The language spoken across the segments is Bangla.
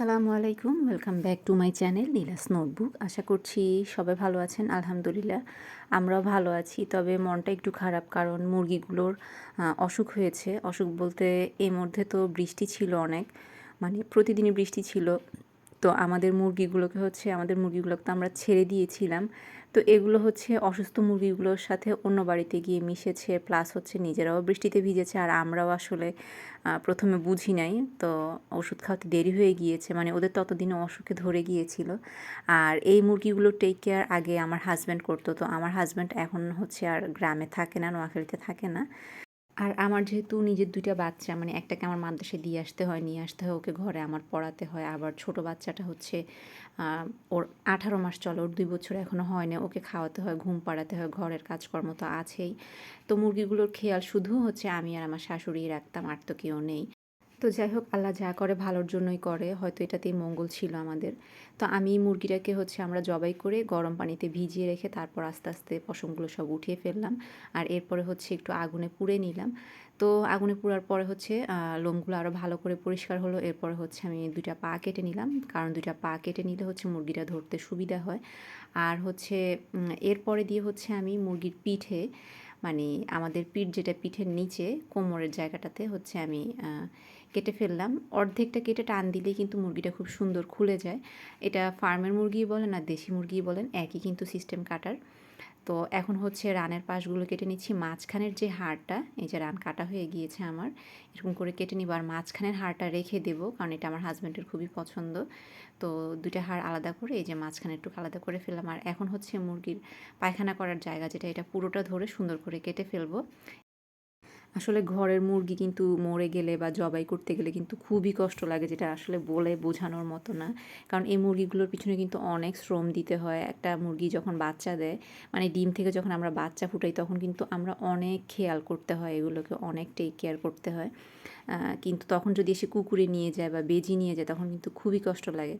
Welcome back to my channel Nila's notebook আশা করছি সবাই ভালো আছেন, আলহামদুলিল্লাহ। আমরাও ভালো আছি, তবে মনটা একটু খারাপ কারণ মুরগিগুলোর অসুখ হয়েছে। অসুখ বলতে এর মধ্যে তো বৃষ্টি ছিল অনেক মানে প্রতিদিনই বৃষ্টি ছিল। তো আমাদের মুরগিগুলোকে হচ্ছে, আমাদের মুরগিগুলোকে তো আমরা ছেড়ে দিয়েছিলাম। তো এগুলো হচ্ছে অসুস্থ মুরগিগুলোর সাথে অন্য বাড়িতে গিয়ে মিশেছে প্লাস হচ্ছে নিজেরাও বৃষ্টিতে ভিজেছে আর আমরাও আসলে প্রথমে বুঝি নাই। তো ওষুধ খাওয়াতে দেরি হয়ে গিয়েছে মানে ওদের ততদিনে অসুখে ধরে গিয়েছিল। আর এই মুরগিগুলো টেক কেয়ার আগে আমার হাজব্যান্ড করতো। তো আমার হাজব্যান্ড এখন হচ্ছে আর গ্রামে থাকে না, নোয়াখালীতে থাকে না। আর আমার যেহেতু নিজের দুইটা বাচ্চা মানে একটাকে আমার মাদ্রাসায় দিয়ে আসতে হয়, নিয়ে আসতে হয়, ওকে ঘরে আমার পড়াতে হয়। আবার ছোট বাচ্চাটা হচ্ছে ওর আঠারো মাস চলে, ওর দুই বছর এখনও হয় না ওকে খাওয়াতে হয়, ঘুম পাড়াতে হয়, ঘরের কাজকর্ম তো আছেই। তো মুরগিগুলোর খেয়াল শুধু হচ্ছে আমি আর আমার শাশুড়ি রাখতাম, আর তো কেউ নেই। তো যাই হোক, আল্লাহ যা করে ভালোর জন্যই করে, হয়তো এটাতেই মঙ্গল ছিল আমাদের। তো আমি মুরগিটাকে হচ্ছে আমরা জবাই করে গরম পানিতে ভিজিয়ে রেখে তারপর আস্তে আস্তে পশমগুলো সব উঠিয়ে ফেললাম। আর এরপরে হচ্ছে একটু আগুনে পুড়ে নিলাম। তো আগুনে পোড়ার পরে হচ্ছে লোমগুলো আরও ভালো করে পরিষ্কার হলো। এরপরে হচ্ছে আমি দুইটা পা কেটে নিলাম। কারণ দুইটা পা কেটে নিলে হচ্ছে মুরগিটা ধরতে সুবিধা হয়। আর হচ্ছে এরপরে দিয়ে হচ্ছে আমি মুরগির পিঠে মানে আমাদের পিঠ যেটা পিঠের নিচে কোমরের জায়গাটাতে হচ্ছে আমি কেটে ফেললাম। অর্ধেকটা কেটে টান দিলেই কিন্তু মুরগিটা খুব সুন্দর খুলে যায়। এটা ফার্মের মুরগি বলেন আর দেশি মুরগি বলেন, একই কিন্তু সিস্টেম কাটার। তো এখন হচ্ছে রানের পাশগুলো কেটে নিচ্ছি। মাঝখানের যে হাড়টা এই যে রান কাটা হয়ে গিয়েছে আমার, এরকম করে কেটে নিব আর মাঝখানের হাড়টা রেখে দেবো, কারণ এটা আমার হাজব্যান্ডের খুবই পছন্দ। তো দুইটা হাড় আলাদা করে, এই যে মাঝখানে একটু আলাদা করে ফেললাম। আর এখন হচ্ছে মুরগির পায়খানা করার জায়গা, যেটা এটা পুরোটা ধরে সুন্দর করে কেটে ফেলব। আসলে ঘরের মুরগি কিন্তু মরে গেলে বা জবাই করতে গেলে কিন্তু খুবই কষ্ট লাগে, যেটা আসলে বলে বোঝানোর মতো না। কারণ এই মুরগিগুলোর পিছনে কিন্তু অনেক শ্রম দিতে হয়। একটা মুরগি যখন বাচ্চা দেয় মানে ডিম থেকে যখন আমরা বাচ্চা ফুটাই, তখন কিন্তু আমরা অনেক খেয়াল করতে হয় এগুলোকে, অনেক টেক কেয়ার করতে হয়। কিন্তু তখন যদি এসে কুকুরে নিয়ে যায় বা বেজি নিয়ে যায়, তখন কিন্তু খুবই কষ্ট লাগে।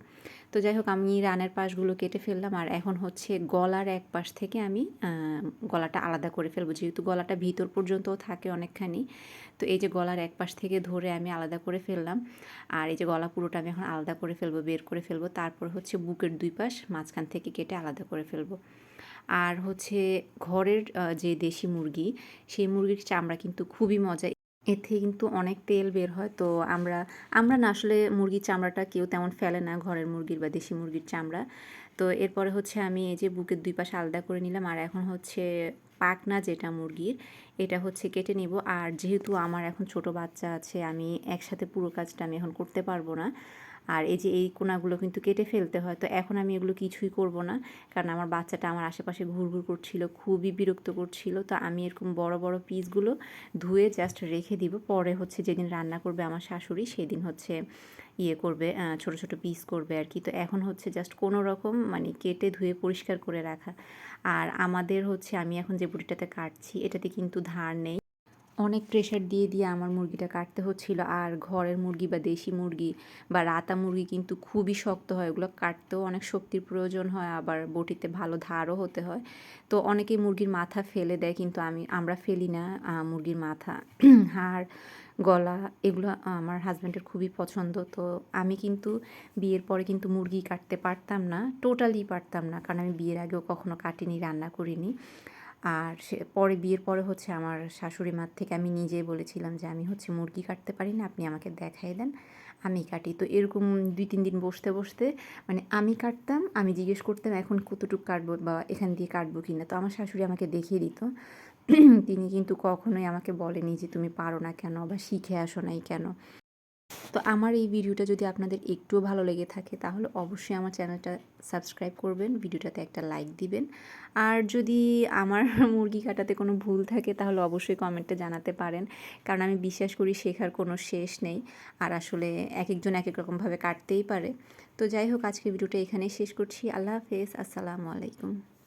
তো যাই হোক, আমি রানের পাশগুলো কেটে ফেললাম, আর এখন হচ্ছে গলার এক পাশ থেকে আমি গলাটা আলাদা করে ফেলব। যেহেতু গলাটা ভিতর পর্যন্তও থাকে অনেকখানি তো এই যে গলার এক পাশ থেকে ধরে আমি আলাদা করে ফেললাম। আর এই যে গলা পুরোটা আমি এখন আলাদা করে ফেলব, বের করে ফেলব। তারপর হচ্ছে বুকের দুই পাশ মাঝখান থেকে কেটে আলাদা করে ফেলব। আর হচ্ছে ঘরের যে দেশি মুরগি, সেই মুরগির চামড়া কিন্তু খুবই মজা থেকে কিন্তু অনেক তেল বের হয়। তো আমরা আমরা না আসলে মুরগির চামড়াটা কেউ তেমন ফেলে না ঘরের মুরগির বা দেশি মুরগির চামড়া। তো এরপরে হচ্ছে আমি এই যে বুকের দুই পাশে আলাদা করে নিলাম আর এখন হচ্ছে পাকনা যেটা মুরগির, এটা হচ্ছে কেটে নিব। আর যেহেতু আমার এখন ছোট বাচ্চা আছে, আমি একসাথে পুরো কাজটা আমি এখন করতে পারব না। আর এই যে এই কোনাগুলো কিন্তু কেটে ফেলতে হয়, তো এখন আমি এগুলো কিছুই করব না। কারণ আমার বাচ্চাটা আমার আশেপাশে ঘুরঘুর করছিল, খুবই বিরক্ত করছিল, তো আমি এরকম বড় বড় পিসগুলো ধুয়ে জাস্ট রেখে দিব। পরে হচ্ছে যেদিন রান্না করবে আমার শাশুড়ি, সেদিন হচ্ছে ইয়ে করবে ছোট ছোট পিস করবে আর কি। তো এখন হচ্ছে জাস্ট কোনো রকম মানে কেটে ধুয়ে পরিষ্কার করে রাখা। আর আমাদের হচ্ছে আমি এখন যে বুটিটাতে কাটছি, এটাতে কিন্তু ধার নেই। অনেক প্রেশার দিয়ে দিয়ে আমার মুরগিটা কাটতে হচ্ছিল। আর ঘরের মুরগি বা দেশি মুরগি বা রাতা মুরগি কিন্তু খুবই শক্ত হয়। ওগুলো কাটতেও অনেক শক্তির প্রয়োজন হয়, আবার বটিতে ভালো ধারও হতে হয়। তো অনেকেই মুরগির মাথা ফেলে দেয়, কিন্তু আমি, আমরা ফেলি না মুরগির মাথা, হাড়, গলা, এগুলো আমার হাজব্যান্ডের খুবই পছন্দ। তো আমি কিন্তু বিয়ের পরে কিন্তু মুরগি কাটতে পারতাম না টোটালি পারতাম না। কারণ আমি বিয়ের আগেও কখনো কাটিনি, রান্না করিনি। আর সে পরে, বিয়ের পরে হচ্ছে আমার শাশুড়ি মার থেকে আমি নিজেই বলেছিলাম যে আমি হচ্ছে মুরগি কাটতে পারি না, আপনি আমাকে দেখাই দেন, আমি কাটি। তো এরকম দুই, তিন দিন বসতে বসতে মানে আমি কাটতাম, আমি জিজ্ঞেস করতাম, এখন কতটুকু কাটবো বা এখান দিয়ে কাটবো কি না? তো আমার শাশুড়ি আমাকে দেখিয়ে দিত। তিনি কিন্তু কখনোই আমাকে বলেনি যে তুমি পারো না কেন বা শিখে আসো নাই কেন। তো আমার এই ভিডিওটা যদি আপনাদের একটুও ভালো লেগে থাকে, তাহলে অবশ্যই আমার চ্যানেলটা সাবস্ক্রাইব করবেন, ভিডিওটাতে একটা লাইক দিবেন। আর যদি আমার মুরগি কাটাতে কোনো ভুল থাকে, তাহলে অবশ্যই কমেন্টে জানাতে পারেন। কারণ আমি বিশ্বাস করি শেখার কোনো শেষ নেই, আর আসলে এক একজন এক এক রকমভাবে কাটতেই পারে। তো যাই হোক আজকে ভিডিওটা এখানেই শেষ করছি। আল্লাহ হাফেজ, আসসালামু আলাইকুম।